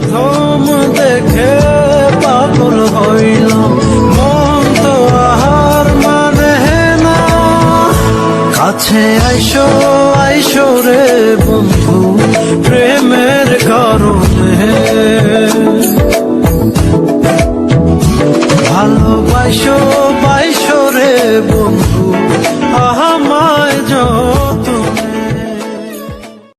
প্রথম দেখে পাগল হইল। মন তো আহার মানে না। কাছে আইসো আইসো রে বন্ধু, প্রেমের কারণে। ভালোবাসো বাইশো রে বন্ধু